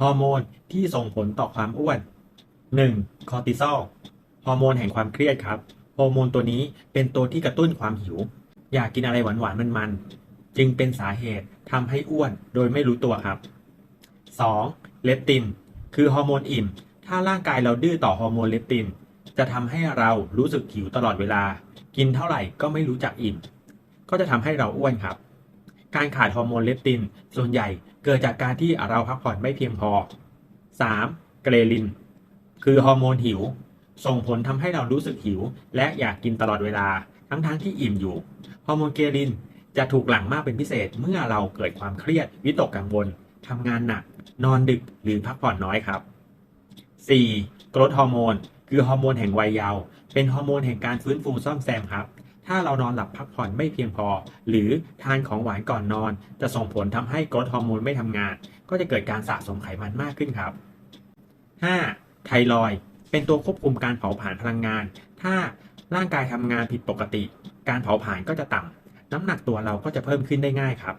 ฮอร์โมนที่ส่งผลต่อความอ้วน 1. คอร์ติซอลฮอร์โมนแห่งความเครียดครับฮอร์โมนตัวนี้เป็นตัวที่กระตุ้นความหิว อยากกินอะไรหวานๆมันๆจึงเป็นสาเหตุทำให้อ้วนโดยไม่รู้ตัวครับ 2. เลปติน คือฮอร์โมนอิ่ม ถ้าร่างกายเราดื้อต่อฮอร์โมนเลปติน จะทำให้เรารู้สึกหิวตลอดเวลา กินเท่าไหร่ก็ไม่รู้จักอิ่ม ก็จะทำให้เราอ้วนครับ การขาดฮอร์โมนเลปติน ส่วนใหญ่เกิดจากการที่เราพักผ่อนไม่เพียงพอ 3. เกรลิน คือฮอร์โมนหิว ส่งผลทำให้เรารู้สึกหิว และอยากกินตลอดเวลา ทั้งๆทที่อิ่มอยู่ ฮอร์โมนเกรลินจะถูกหลั่งมากเป็นพิเศษเมื่อเราเกิดความเครียด วิตกกังวลทำงานหนัก นอนดึกหรือพักผ่อนน้อยครับ 4. กรดฮอร์โมน คือฮอร์โมนแห่งวัยเยาว์เป็นฮอร์โมนแห่งการฟื้นฟูซ่อมแซมครับ ถ้าเรานอนหลับพักผ่อนไม่เพียงพอ หรือทานของหวานก่อนนอน จะส่งผลทำให้กรดฮอร์โมนไม่ทำงาน ก็จะเกิดการสะสมไขมันมากขึ้นครับ 5. ไทรอยเป็นตัวควบคุมการเผาผลาญพลังงาน ถ้าร่างกายทำงานผิดปกติ การเผาผลาญก็จะต่ำน้ำหนักตัวเราก็จะเพิ่มขึ้นได้ง่ายครับ